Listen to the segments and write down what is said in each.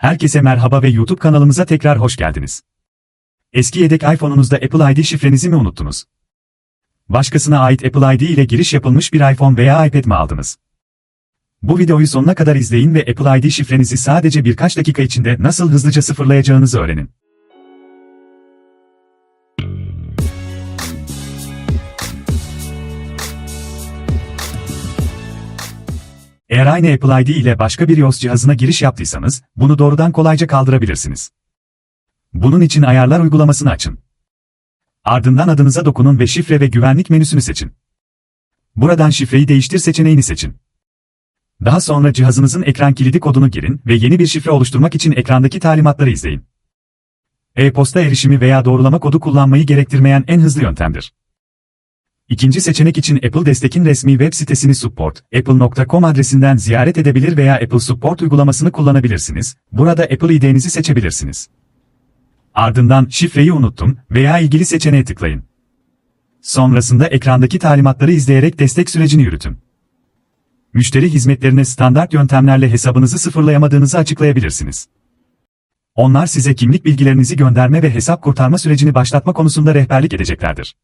Herkese merhaba ve YouTube kanalımıza tekrar hoş geldiniz. Eski yedek iPhone'unuzda Apple ID şifrenizi mi unuttunuz? Başkasına ait Apple ID ile giriş yapılmış bir iPhone veya iPad mi aldınız? Bu videoyu sonuna kadar izleyin ve Apple ID şifrenizi sadece birkaç dakika içinde nasıl hızlıca sıfırlayacağınızı öğrenin. Eğer aynı Apple ID ile başka bir iOS cihazına giriş yaptıysanız, bunu doğrudan kolayca kaldırabilirsiniz. Bunun için ayarlar uygulamasını açın. Ardından adınıza dokunun ve şifre ve güvenlik menüsünü seçin. Buradan şifreyi değiştir seçeneğini seçin. Daha sonra cihazınızın ekran kilidi kodunu girin ve yeni bir şifre oluşturmak için ekrandaki talimatları izleyin. E-posta erişimi veya doğrulama kodu kullanmayı gerektirmeyen en hızlı yöntemdir. İkinci seçenek için Apple Destek'in resmi web sitesini support.apple.com adresinden ziyaret edebilir veya Apple Support uygulamasını kullanabilirsiniz. Burada Apple ID'nizi seçebilirsiniz. Ardından şifreyi unuttum veya ilgili seçeneğe tıklayın. Sonrasında ekrandaki talimatları izleyerek destek sürecini yürütün. Müşteri hizmetlerine standart yöntemlerle hesabınızı sıfırlayamadığınızı açıklayabilirsiniz. Onlar size kimlik bilgilerinizi gönderme ve hesap kurtarma sürecini başlatma konusunda rehberlik edeceklerdir.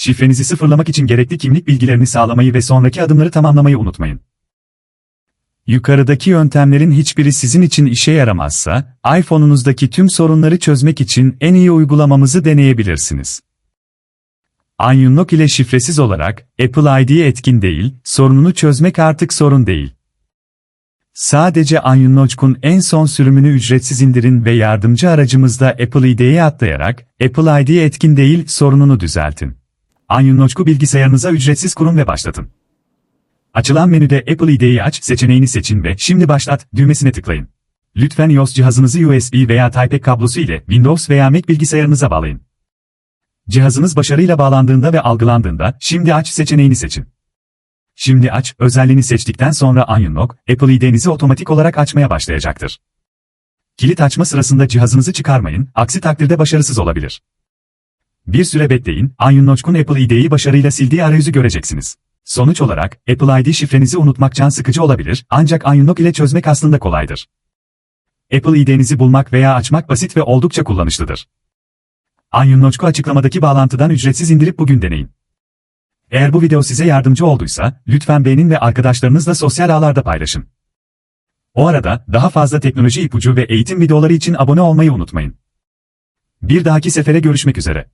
Şifrenizi sıfırlamak için gerekli kimlik bilgilerini sağlamayı ve sonraki adımları tamamlamayı unutmayın. Yukarıdaki yöntemlerin hiçbiri sizin için işe yaramazsa, iPhone'unuzdaki tüm sorunları çözmek için en iyi uygulamamızı deneyebilirsiniz. Unlock ile şifresiz olarak, Apple ID etkin değil, sorununu çözmek artık sorun değil. Sadece Unlock'un en son sürümünü ücretsiz indirin ve yardımcı aracımızda Apple ID'ye atlayarak, Apple ID etkin değil sorununu düzeltin. Unlock'u bilgisayarınıza ücretsiz kurun ve başlatın. Açılan menüde Apple ID'yi aç seçeneğini seçin ve Şimdi başlat düğmesine tıklayın. Lütfen iOS cihazınızı USB veya Type-C kablosu ile Windows veya Mac bilgisayarınıza bağlayın. Cihazınız başarıyla bağlandığında ve algılandığında Şimdi aç seçeneğini seçin. Şimdi aç özelliğini seçtikten sonra Unlock, Apple ID'nizi otomatik olarak açmaya başlayacaktır. Kilit açma sırasında cihazınızı çıkarmayın, aksi takdirde başarısız olabilir. Bir süre bekleyin, Unlock'un Apple ID'yi başarıyla sildiği arayüzü göreceksiniz. Sonuç olarak, Apple ID şifrenizi unutmak can sıkıcı olabilir, ancak Unlock ile çözmek aslında kolaydır. Apple ID'nizi bulmak veya açmak basit ve oldukça kullanışlıdır. Unlock'u açıklamadaki bağlantıdan ücretsiz indirip bugün deneyin. Eğer bu video size yardımcı olduysa, lütfen beğenin ve arkadaşlarınızla sosyal ağlarda paylaşın. O arada, daha fazla teknoloji ipucu ve eğitim videoları için abone olmayı unutmayın. Bir dahaki sefere görüşmek üzere.